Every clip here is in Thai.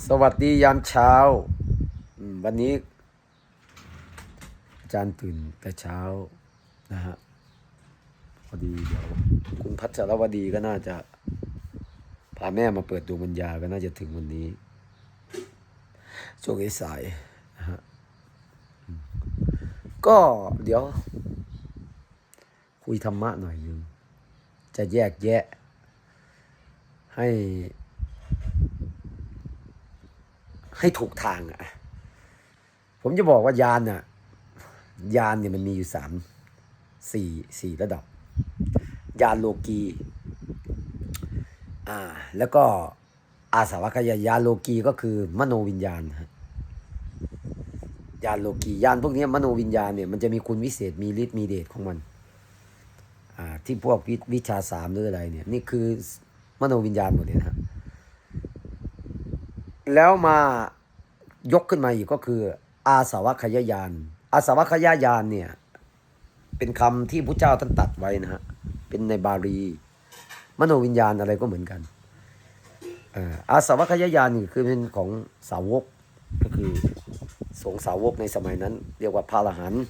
สวัสดียามเช้า วันนี้ อาจารย์ตื่นแต่เช้านะฮะพอดีเดี๋ยวคุณพัชรวดีก็น่าจะ พาแม่มาเปิดดวงวิญญาก็น่าจะถึงวันนี้ช่วงสายนะฮะก็เดี๋ยว คุยธรรมะหน่อยนึง จะแยกแยะให้ ให้ถูกทางอะ ผมจะบอกว่ายานอะ ยานเนี่ยมันมีอยู่สามสี่สี่ระดับ ยานโลกีอ่า แล้วก็อาสาวกยายานโลกีก็คือมโนวิญญาณฮะยานโลกียานพวกนี้มโนวิญญาณเนี่ยมันจะมีคุณวิเศษมีฤทธิ์มีเดชของมันอ่าที่พวกวิวชาสามหรืออะไรเนี่ยนี่คือมโนวิญญาณหมดเลยนะฮะ แล้วมายกขึ้นมาอีกก็คือ อาสาวคยายาน อาสาวคยายานเนี่ย เป็นคำที่พระเจ้าท่านตัดไว้นะฮะ เป็นในบาลี มโนวิญญาณอะไรก็เหมือนกัน อาสาวคยายานนี่คือเป็นของสาวกก็คือสงสาวกในสมัยนั้น เรียกว่าพระอรหันต์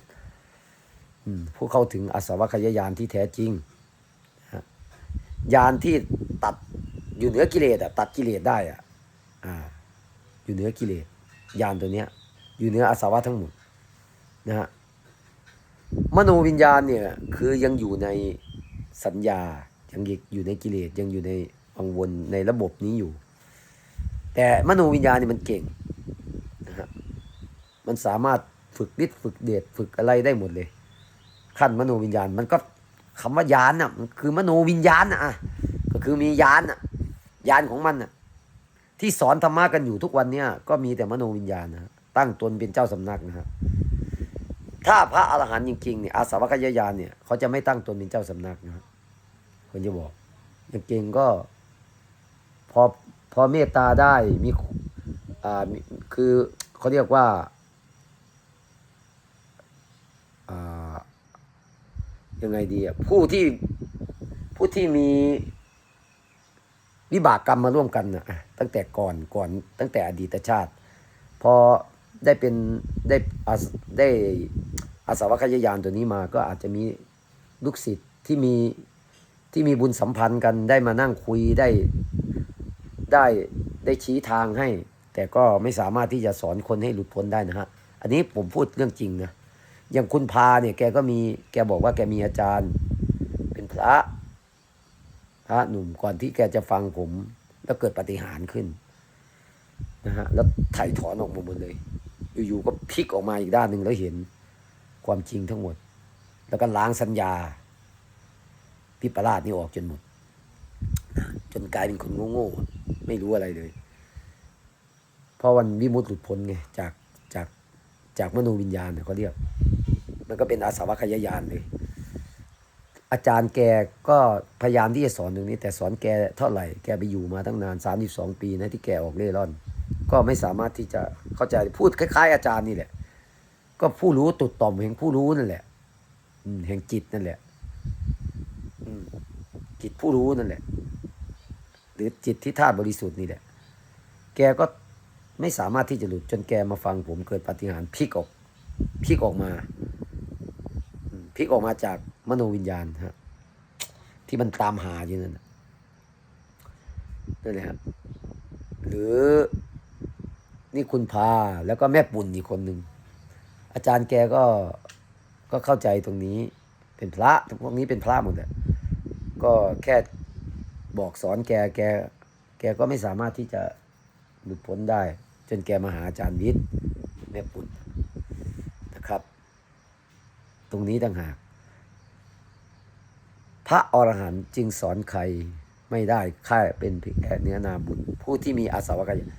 ผู้เข้าถึงอาสาวคยายานที่แท้จริงยานที่ตัดอยู่เหนือกิเลสอะตัดกิเลสได้อะอ่า อยู่เหนือกิเลสยานตัวเนี้ย อยู่เหนืออาสวะทั้งหมดนะฮะมโนวิญญาณเนี่ยคือยังอยู่ในสัญญายังอยู่ในกิเลสยังอยู่ในวังวนในระบบนี้อยู่ แต่มโนวิญญาณเนี่ยมันเก่งนะฮะมันสามารถฝึกฤทธิ์ฝึกเดชฝึกอะไรได้หมดเลยขั้นมโนวิญญาณมันก็คำว่ายานน่ะมันคือมโนวิญญาณน่ะอะก็คือมียานน่ะยานของมันน่ะ ที่สอนธรรมะกันอยู่ทุกวันเนี้ยก็มีแต่มโนวิญญาณนะตั้งตนเป็นเจ้าสำนักนะฮะถ้าพระอรหันต์จริงๆเนี่ยอาสาวกยาญาณเนี่ยเขาจะไม่ตั้งตนเป็นเจ้าสำนักนะฮะคนจะบอกอย่างเก่งก็ พอพอเมตตาได้มีอ่ามีคือเขาเรียกว่าอ่ายังไงดีอะผู้ที่ผู้ที่มี วิบากกรรมมาร่วมกันนะอะตั้งแต่ก่อนก่อนตั้งแต่อดีตชาติ พอได้เป็นได้อาได้อาสาวกยญาณตัวนี้มาก็อาจจะมีลูกศิษย์ที่มีที่มีบุญสัมพันธ์กันได้มานั่งคุยได้ได้ได้ชี้ทางให้ แต่ก็ไม่สามารถที่จะสอนคนให้หลุดพ้นได้นะฮะ อันนี้ผมพูดเรื่องจริงนะอย่างคุณพาเนี่ยแกก็มีแกบอกว่าแกมีอาจารย์ เป็นพระ ระหนุ่มก่อนที่แกจะฟังผม แล้วเกิดปฏิหารขึ้นนะฮะแล้วถ่ายถอนออกมาหมดเลย อยู่ๆก็พลิกออกมาอีกด้านหนึ่งแล้วเห็นความจริงทั้งหมด แล้วก็ล้างสัญญาพิปลาสนี่ออกจนหมด จนกลายเป็นคนโง่ๆไม่รู้อะไรเลย เพราะวันวิมุตติหลุดพ้นไงจากจากจากมโนวิญญาณเขาเรียก มันก็เป็นอาสาวคยายานเลย อาจารย์แกก็พยายามที่จะสอนตรงนี้ แต่สอนแกเท่าไหร่แกไปอยู่มาตั้งนานสามสิบสองปีนะที่แกออกเร่ร่อน ก็ไม่สามารถที่จะเข้าใจพูดคล้าย ๆ อาจารย์นี่แหละ ก็ผู้รู้ตุดต่อมแห่งผู้รู้นั่นแหละอืแห่งจิตนั่นแหละอืจิตผู้รู้นั่นแหละ หรือจิตที่ธาตุบริสุทธิ์นี่แหละ แกก็ไม่สามารถที่จะหลุดจนแกมาฟังผมเกิดปฏิหารพลิกออกพลิกออกมา ลิกออกมาจากมโนวิญญาณฮะที่มันตามหาอยู่นั่นนั่นแหละครับหรือนี่คุณพาแล้วก็แม่ปุ่นอีกคนหนึ่งอาจารย์แกก็ก็เข้าใจตรงนี้เป็นพระพวกนี้เป็นพระหมดแหละก็แค่บอกสอนแกแก แกก็ไม่สามารถที่จะหลุดพ้นได้ จนแกมาหาอาจารย์วิทย์แม่ปุ่น ตรงนี้ต่างหาก พระอรหันต์จึงสอนใครไม่ได้ค่าเป็นเพียงแค่เนื้อนาบุญผู้ที่มีอาสาวกาณ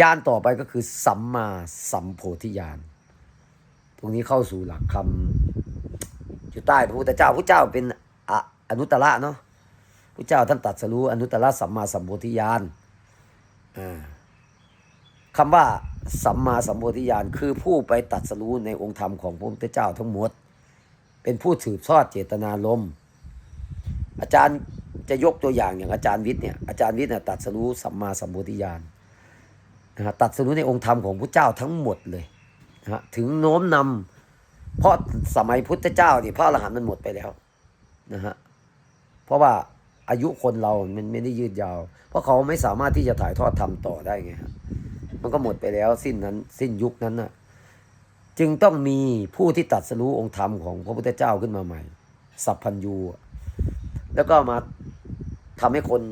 ญาณต่อไปก็คือ สัมมาสัมโพธิญาณตรงนี้เข้าสู่หลักคำอยู่ใต้พระพุทธเจ้าพระเจ้าเป็นออนุตตระเนาะพระเจ้าท่านตัดสรู้อนุตตรสัมมาสัมโพธิญาณอ่าคำว่าสัมมาสัมโพธิญาณคือผู้ไปตัดสรู้ในองค์ธรรมของพระพุทธเจ้าทั้งหมด เป็นผู้ถือทอดเจตนารมณ์อาจารย์จะยกตัวอย่างอย่างอาจารย์วิทย์เนี่ยอาจารย์วิทย์เนี่ยตัดสรู้สัมมาสัมโพธิญาณนะฮะตัดสรู้ในองค์ธรรมของพระเจ้าทั้งหมดเลยนะฮะถึงโน้มนำเพราะสมัยพุทธเจ้านี่พระอรหันต์มันหมดไปแล้วนะฮะเพราะว่าอายุคนเรา มันไม่ได้ยืดยาว เพราะเขาไม่สามารถที่จะถ่ายทอดธรรมต่อได้ไงฮะมันก็หมดไปแล้วสิ้นนั้นสิ้นยุคนั้นน่ะ จึงต้องมีผู้ที่ตัดสรู้องค์ธรรมของพระพุทธเจ้าขึ้นมาใหม่ สัพพัญญูแล้วก็มาทำให้คน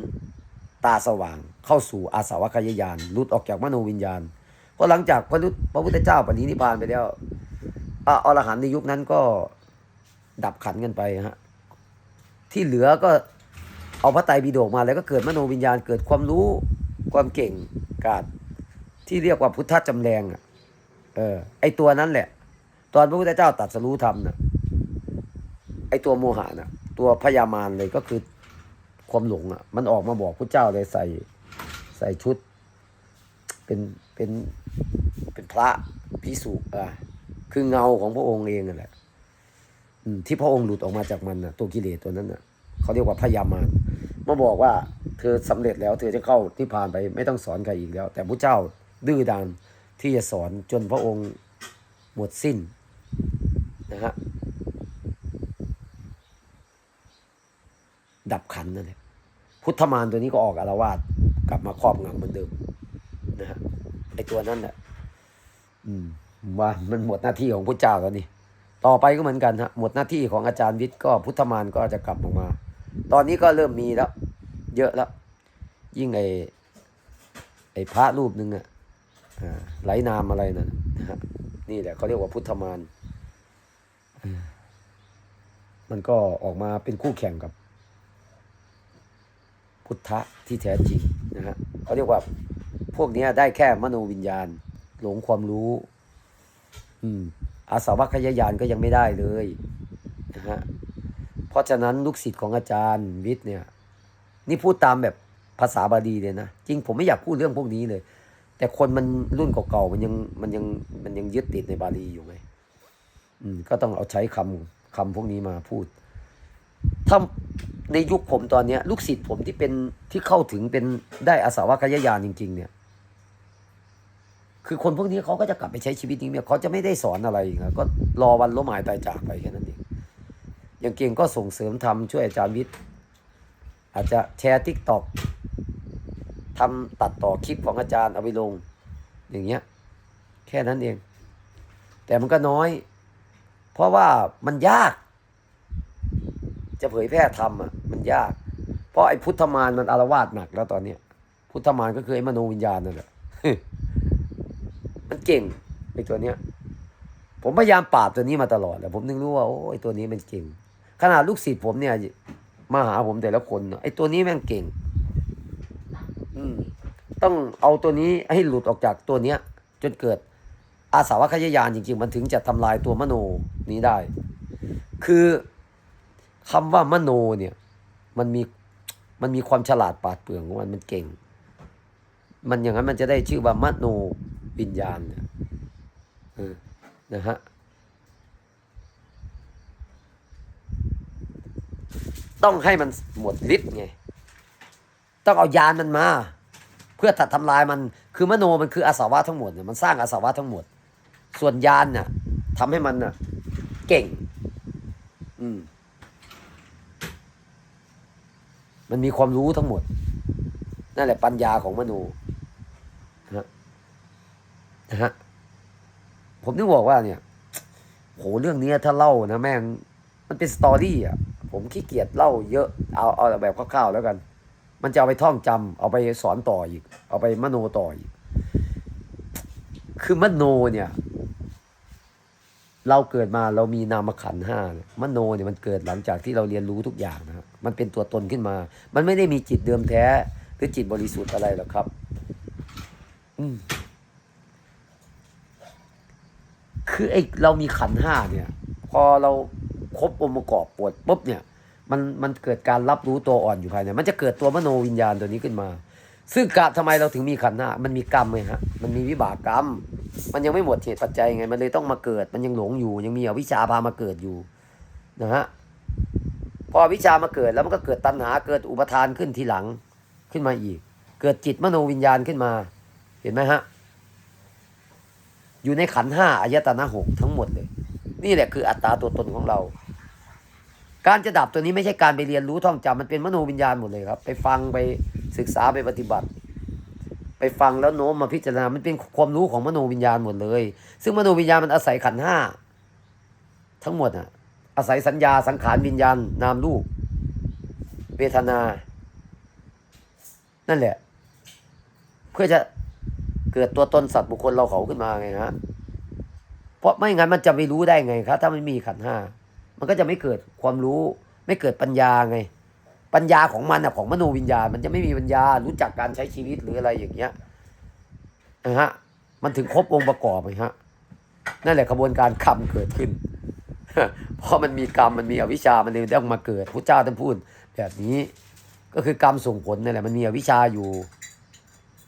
ตาสว่างเข้าสู่อาสาวคยายานหลุดออกจากมโนวิญญาณ เพราะหลังจากพระพระพุทธเจ้าปณินิพพานไปแล้วอะอรหันต์ในยุคนั้นก็ดับขันกันไปฮะที่เหลือก็เอาพระไตรปิฎกมาแล้วก็เกิดมโนวิญญาณเกิดความรู้ความเก่งกาดที่เรียกว่าพุทธจำแรงอะ เออ ไอตัวนั้นแหละ ตอนพระพุทธเจ้าตัดสรู้ธรรมน่ะไอตัวโมหะน่ะ ตัวพยามารเลยก็คือความหลงอะ มันออกมาบอกพระเจ้าเลยใส่ใส่ชุด เป็นเป็นเป็นพระพิสุอะคือเงาของพระองค์เองนั่นแหละที่พระองค์หลุดออกมาจากมันน่ะตัวกิเลสตัวนั้นน่ะเขาเรียกว่าพยามารมาบอกว่าเธอสำเร็จแล้ว เธอจะเข้าที่พานไปไม่ต้องสอนใครอีกแล้ว แต่พระเจ้าดื้อดาน ที่จะสอนจนพระองค์หมดสิ้นนะฮะดับขันนั่นแหละพุทธมารตัวนี้ก็ออกอารวาสกลับมาครอบงำเหมือนเดิมนะฮะไอตัวนั้นแหละอืมว่ามันหมดหน้าที่ของพระเจ้าแล้วนี่ต่อไปก็เหมือนกันฮะหมดหน้าที่ของอาจารย์วิทย์ก็พุทธมารก็จะกลับออกมา ตอนนี้ก็เริ่มมีแล้ว เยอะแล้ว ยิ่งไอไอพระรูปหนึ่งอะ ไหลนามอะไรนั่นน่ะนะฮะนี่แหละเขาเรียกว่าพุทธมารมันก็ออกมาเป็นคู่แข่งกับ พุทธะที่แท้จริงนะฮะเขาเรียกว่าพวกนี้ได้แค่มโนวิญญาณ หลงความรู้ อืมอาสาวคยายานก็ยังไม่ได้เลยนะฮะเพราะฉะนั้นลูกศิษย์ของอาจารย์วิทย์เนี่ย นี่พูดตามแบบภาษาบาลีเลยนะ จริงผมไม่อยากพูดเรื่องพวกนี้เลย แต่คนมันรุ่นเก่าๆมันยังมันยังมันยังยึดติดในบาลีอยู่ไงอืมก็ต้องเอาใช้คำคำพวกนี้มาพูด ถ้าในยุคผมตอนเนี้ย ลูกศิษย์ผมที่เป็นที่เข้าถึงเป็นได้อาสาวคยายานจริง ๆ เนี่ย คือคนพวกนี้เขาก็จะกลับไปใช้ชีวิตนี้เนี่ยเขาจะไม่ได้สอนอะไรกนะก็รอวันล้มหายตายจากไปแค่นั้นเองอย่างเก่งก็ส่งเสริมทำช่วยอาจารย์วิทย์อาจจะแชร์ทิกตอก ทำตัดต่อคลิปของอาจารย์เอาไปลง อย่างเงี้ย แค่นั้นเอง แต่มันก็น้อย เพราะว่ามันยาก จะเผยแพร่ธรรมอะมันยาก เพราะไอ้พุทธมารมันอารวาสหนักแล้วตอนเนี้ยพุทธมารก็คือไอ้มโนวิญญาณนั่นแหละมันเก่งไอ้ตัวเนี้ย ผมพยายามปราบตัวนี้มาตลอดแหละผมนึกรู้ว่าโอ้ไอ้ตัวนี้มันเก่ง ขนาดลูกศิษย์ผมเนี่ยมาหาผมแต่ละคนไอ้ตัวนี้แม่งเก่ง ต้องเอาตัวนี้ให้หลุดออกจากตัวเนี้ย จนเกิดอาสาวคยายานจริง ๆ มันถึงจะทำลายตัวมโนนี้ได้ คือคำว่ามโนเนี่ย มันมีมันมีความฉลาดปาดเปรื่องของมันมันเก่ง มันอย่างนั้นมันจะได้ชื่อว่ามโนวิญญาณเนี่ยนะฮะต้องให้มันหมดฤทธิ์ไง ต้องเอายานมันมา พื่อตัดทำลายมันคือมโนมันคืออาสาวะทั้งหมดเนี่ยมันสร้างอาสาวะทั้งหมด ส่วนยานเนี่ยทำให้มันน่ะ เก่ง อืม มันมีความรู้ทั้งหมด นั่นแหละปัญญาของมโนนะฮะนะฮะผมนึกบอกว่าเนี่ยโหเรื่องนี้ถ้าเล่านะแม่ง มันเป็นสตอรี่อะ ผมขี้เกียจเล่าเยอะเอาเอาแบบคร่าวๆแล้วกัน มันจะเอาไปท่องจำเอาไปสอนต่ออีก เอาไปมโนต่ออีก คือมโนเนี่ย เราเกิดมาเรามีนามขันห้าเนี่ยมโนเนี่ยมันเกิดหลังจากที่เราเรียนรู้ทุกอย่างนะครับมันเป็นตัวตนขึ้นมา มันไม่ได้มีจิตเดิมแท้ หรือจิตบริสุทธิ์อะไรหรอกครับ อืมคือไอ้เรามีขันห้าเนี่ย พอเราครบองค์ประกอบปวดปุ๊บเนี่ย มันมันเกิดการรับรู้ตัวอ่อนอยู่ภายในมันจะเกิดตัวมโนวิญญาณตัวนี้ขึ้นมา ซึ่งกะทำไมเราถึงมีขันธ์ห้ามันมีกรรมไงฮะมันมีวิบากกรรม มันยังไม่หมดเหตุปัจจัยไง มันเลยต้องมาเกิด มันยังหลงอยู่ ยังมีอวิชชาพามาเกิดอยู่นะฮะพอวิชามาเกิดแล้วมันก็เกิดตัณหาเกิดอุปทานขึ้นทีหลังขึ้นมาอีก เกิดจิตมโนวิญญาณขึ้นมา เห็นไหมฮะอยู่ในขันห้าอายตนะหกทั้งหมดเลย นี่แหละคืออัตตาตัวตนของเรา การจะดับตัวนี้ไม่ใช่การไปเรียนรู้ท่องจำมันเป็นมโนวิญญาณหมดเลยครับ ไปฟังไปศึกษาไปปฏิบัติ ไปฟังแล้วโน้มมาพิจารณา มันเป็นความรู้ของมโนวิญญาณหมดเลย ซึ่งมโนวิญญาณมันอาศัยขันห้าทั้งหมดอะ อาศัยสัญญาสังขารวิญญาณนามรูปเวทนา นั่นแหละ เพื่อจะเกิดตัวตนสัตว์บุคคลเราเขาขึ้นมาไงฮะเพราะไม่งั้นมันจะไม่รู้ได้ไงครับ ถ้าไม่มีขันห้า มันก็จะไม่เกิดความรู้ไม่เกิดปัญญาไง ปัญญาของมันอะของมโนวิญญาณ มันจะไม่มีปัญญารู้จักการใช้ชีวิตหรืออะไรอย่างเงี้ยนะฮะมันถึงครบองค์ประกอบไงฮะนั่นแหละกระบวนการกรรมเกิดขึ้น เพราะมันมีกรรมมันมีอวิชชามันเลยต้องมาเกิดพระเจ้าท่านพูดแบบนี้ ก็คือกรรมส่งผลนั่นแหละมันมีอวิชชาอยู่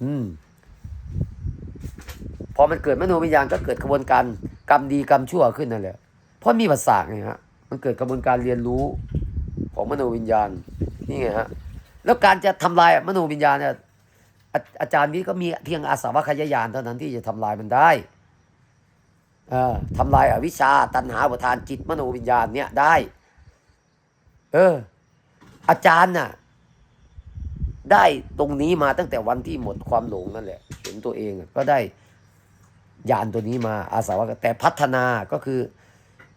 อืมพอมันเกิดมโนวิญญาณก็เกิดกระบวนการกรรมดีกรรมชั่วขึ้นนั่นแหละเพราะมีภาษาไงฮะ มันเกิดกระบวนการเรียนรู้ของมโนวิญญาณนี่ไงฮะแล้วการจะทำลายมโนวิญญาณเนี่ยอาอาจารย์นี้ก็มีเพียงอาสาวะขยายานเท่านั้นที่จะทำลายมันได้เออทำลายอวิชชาตัณหาประทานจิตมโนวิญญาณเนี่ยได้ เออ อาจารย์น่ะได้ตรงนี้มาตั้งแต่วันที่หมดความหลงนั่นแหละ เห็นตัวเองก็ได้ญาณตัวนี้มาอาสาวะแต่พัฒนาก็คือ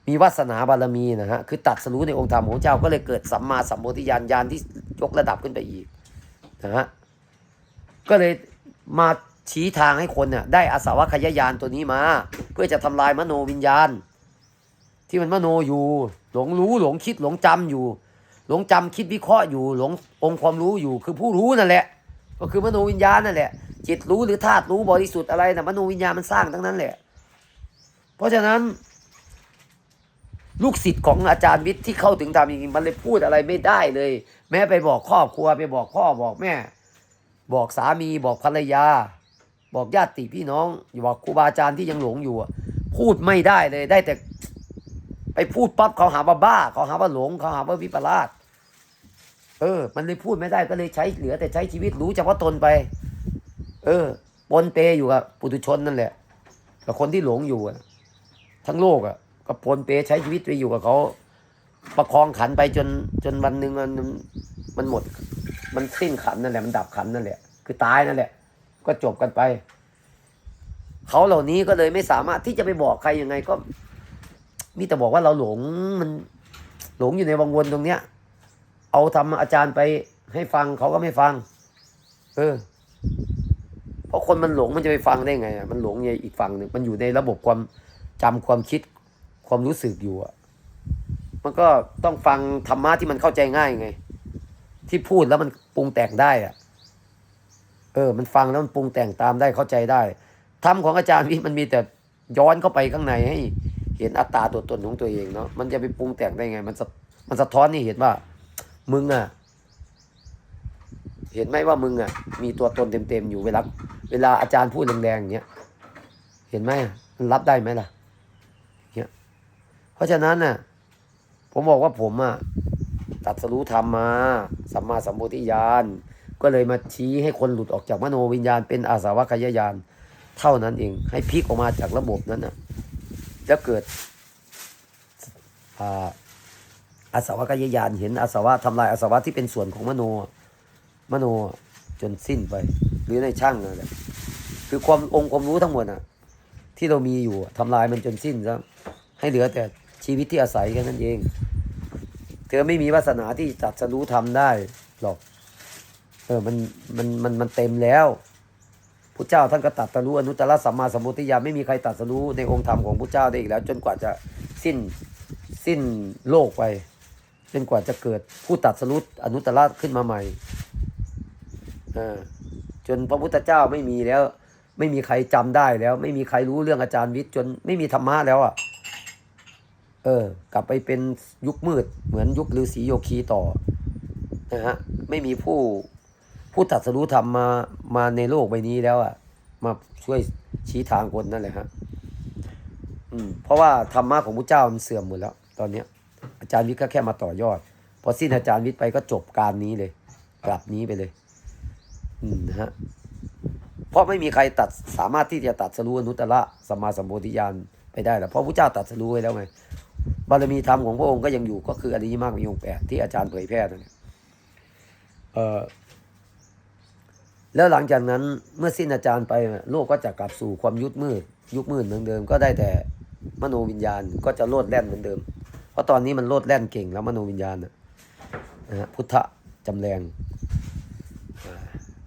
มีวาสนาบารมีนะฮะคือตัดสรู้ในองค์ธรรมของเจ้าก็เลยเกิดสัมมาสัมโพธิญาณญาณที่ยกระดับขึ้นไปอีกนะฮะก็เลยมาชี้ทางให้คนเนี่ยได้อาสาวะขยายานตัวนี้มา เพื่อจะทำลายมโนวิญญาณ ที่มันมโนอยู่ หลงรู้หลงคิดหลงจำอยู่ หลงจำคิดวิเคราะห์อยู่ หลงองค์ความรู้อยู่ คือผู้รู้นั่นแหละ ก็คือมโนวิญญาณนั่นแหละ จิตรู้หรือธาตุรู้บริสุทธิ์อะไรนะมโนวิญญาณมันสร้างทั้งนั้นแหละ เพราะฉะนั้น ลูกศิษย์ของอาจารย์วิทย์ที่เข้าถึงธรรมจริงๆมันเลยพูดอะไรไม่ได้เลย แม้ไปบอกครอบครัวไปบอกพ่อบอกแม่ บอกสามีบอกภรรยา บอกญาติพี่น้องอย่บอกครูบาอาจารย์ที่ยังหลงอยู่พูดไม่ได้เลยได้แต่ ไปพูดปั๊บเขาหาว่าบ้าเขาหาว่าหลงเขาหาว่าวิปลาสเออ มันเลยพูดไม่ได้ก็เลยใช้เหลือ แต่ใช้ชีวิตรู้เฉพาะตนไป เออปนเปอยู่กับปุถุชนนั่นแหละกับคนที่หลงอยู่ทั้งโลกอะ ก็ปนเปใช้ชีวิตไปอยู่กับเขาประคองขันไปจนจนวันหนึ่งมันมันหมด มันสิ้นขันนั่นแหละมันดับขันนั่นแหละคือตายนั่นแหละ ก็จบกันไปเขาเหล่านี้ก็เลยไม่สามารถที่จะไปบอกใครยังไงก็ มีแต่บอกว่าเราหลงมัน หลงอยู่ในวังวนตรงเนี้ย เอาทำอาจารย์ไปให้ฟังเขาก็ไม่ฟัง เออ เพราะคนมันหลงมันจะไปฟังได้ไงมันหลงในอีกฝั่งหนึ่งมันอยู่ในระบบความจำความคิด ความรู้สึกอยู่อะมันก็ต้องฟังธรรมะที่มันเข้าใจง่ายไง ที่พูดแล้วมันปรุงแต่งได้อะเออ มันฟังแล้วมันปรุงแต่งตามได้เข้าใจได้ธรรมของอาจารย์วิมันมีแต่ย้อนเข้าไปข้างในให้เห็นอัตตาตัวตนของตัวเองเนาะมันจะไปปรุงแต่งได้ไง มันสะมันสะท้อนนี่เห็นว่า มึงอะเห็นไหมว่ามึงอะมีตัวตนเต็มๆอยู่เวลา เวลาอาจารย์พูดแรงๆอย่างเงี้ยเห็นไหมมันรับได้ไหมล่ะ เพราะฉะนั้นน่ะผมบอกว่าผมอะตัดสรู้ธรรมมาสัมมาสัมโพธิญาณก็เลยมาชี้ให้คนหลุดออกจากมโนวิญญาณ เป็นอาสาวะขยายานเท่านั้นเองให้พลิกออกมาจากระบบนั้นน่ะแล้วเกิดอาอาสวะกายญาณเห็นอาสวะทำลายอาสวะที่เป็นส่วนของมโน มโนจนสิ้นไป หรือในช่างนั่นแหละคือความองค์ความรู้ทั้งหมดอะ ที่เรามีอยู่อะทำลายมันจนสิ้นซะให้เหลือแต่ ชีวิตที่อาศัยแค่นั้นเอง เธอไม่มีวาสนาที่จัดสรู้ทำได้หรอก เออมันมันมันมันเต็มแล้วพระเจ้าท่านก็ตัดสรู้อนุตตรสัมมาสัมพุทธิญาไม่มีใครตัดสรู้ในองค์ธรรมของพระเจ้าได้อีกแล้ว จนกว่าจะสิ้นสิ้นโลกไป จนกว่าจะเกิดผู้ตัดสรู้อนุตตรขึ้นมาใหม่เออจนพระพุทธเจ้าไม่มีแล้ว ไม่มีใครจำได้แล้ว ไม่มีใครรู้เรื่องอาจารย์วิทย์จนไม่มีธรรมะแล้วอะ เออ กลับไปเป็นยุคมืด เหมือนยุคฤาษีโยคีต่อนะฮะไม่มีผู้ผู้ตัดสรู้ธรรมมามาในโลกใบนี้แล้วอะ มาช่วยชี้ทางคนนั่นแหละฮะอืมเพราะว่าธรรมะของพระเจ้ามันเสื่อมหมดแล้ว ตอนเนี้ย อาจารย์วิทย์ก็แค่มาต่อยอดพอสิ้นอาจารย์วิทย์ไปก็จบการนี้เลย กลับนี้ไปเลย อืมนะฮะเพราะไม่มีใครตัดสามารถที่จะตัดสรู้อนุตตรสัมมาสัมโพธิญาณไปได้แล้วเพราะพระเจ้าตัดสรู้ไว้แล้วไง บารมีธรรมของพระองค์ก็ยังอยู่ก็คืออริยมรรคมีองค์แปดที่อาจารย์เผยแพร่นั่นเออแล้วหลังจากนั้นเมื่อสิ้นอาจารย์ไปโลกก็จะกลับสู่ความยุดมืด ยุคมืดเหมือนเดิม ก็ได้แต่มโนวิญญาณก็จะโลดแล่นเหมือนเดิม เพราะตอนนี้มันโลดแล่นเก่งแล้วมโนวิญญาณนะฮะพุทธจำแรง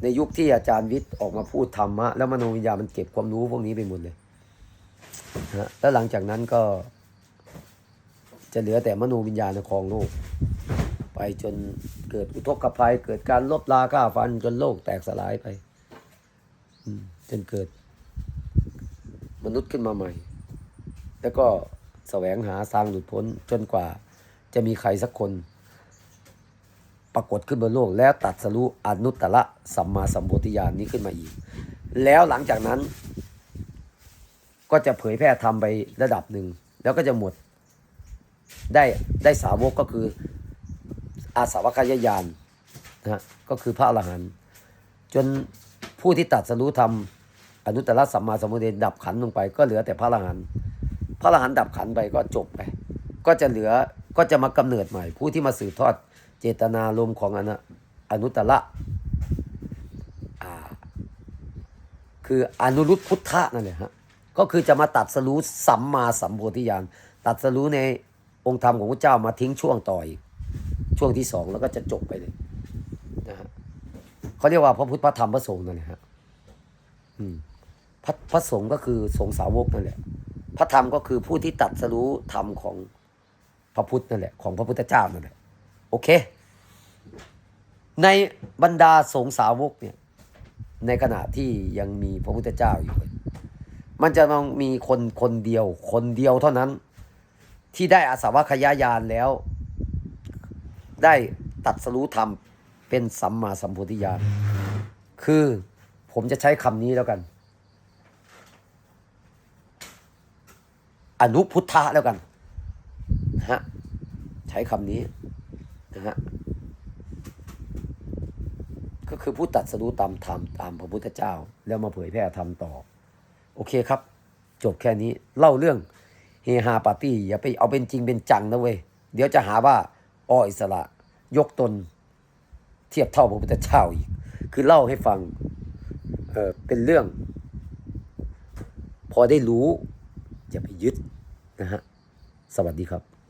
ในยุคที่อาจารย์วิทย์ออกมาพูดธรรมะแล้วมโนวิญญาณมันเก็บความรู้พวกนี้ไปหมดเลยนะฮะแล้วหลังจากนั้นก็ จะเหลือแต่มโนวิญญาณในครองโลก ไปจนเกิดอุทกภัย เกิดการลบลาฆ่าฟันจนโลกแตกสลายไปจนเกิด มนุษย์ขึ้นมาใหม่ แล้วก็แสวงหาทางหลุดพ้นจนกว่าจะมีใครสักคน ปรากฏขึ้นบนโลก แล้วตัดสรุอนุตตรสัมมาสัมโพธิญาณนี้ขึ้นมาอีก แล้วหลังจากนั้น ก็จะเผยแพร่ธรรมไประดับหนึ่ง แล้วก็จะหมด ได้ได้สาวกก็คืออาสาวกายญาณนะฮะก็คือพระอรหันต์จนผู้ที่ตัดสรู้ธรรมอนุตตรสัมมาสัมโพธิญาณดับขันลงไป ก็เหลือแต่พระอรหันต์พระอรหันต์ดับขันไปก็จบไป ก็จะเหลือก็จะมากำเนิดใหม่ ผู้ที่มาสืบทอดเจตนารมณ์ของอนุอนุตตระคืออนุรุตพุทธะนั่นแหละฮะก็คือจะมาตัดสรู้สัมมาสัมโพธิญาณตัดสรู้ใน องค์ธรรมของพระเจ้ามาทิ้งช่วงต่ออีกช่วงที่สองแล้วก็จะจบไปเลยนะฮะเขาเรียกว่าพระพุทธพระธรรมพระสงฆ์นั่นแหละฮะอืมพระพระสงฆ์ก็คือสงฆ์สาวกนั่นแหละ พระธรรมก็คือผู้ที่ตัดสรู้ธรรมของพระพุทธนั่นแหละ ของพระพุทธเจ้านั่นแหละโอเค ในบรรดาสงฆ์สาวกเนี่ย ในขณะที่ยังมีพระพุทธเจ้าอยู่ มันจะต้องมีคนคนเดียว คนเดียวเท่านั้น ที่ได้อาสาวคยายานแล้ว ได้ตัดสรู้ธรรมเป็นสัมมาสัมโพธิญาณคือผมจะใช้คำนี้แล้วกัน อนุพุทธะแล้วกันนะฮะใช้คำนี้นะฮะก็คือผู้ตัดสรู้ตามธรรมตามพระพุทธเจ้า แล้วมาเผยแพร่ธรรมต่อ โอเคครับ จบแค่นี้เล่าเรื่อง ฮาปาร์ตี้อย่าไปเอาเป็นจริงเป็นจังนะเว้ยเดี๋ยวจะหาว่าอ้ออิสระ ยกตน เทียบเท่าพระพุทธเจ้าอีก คือเล่าให้ฟังเออเป็นเรื่อง พอได้รู้อย่าไปยึดนะฮะสวัสดีครับ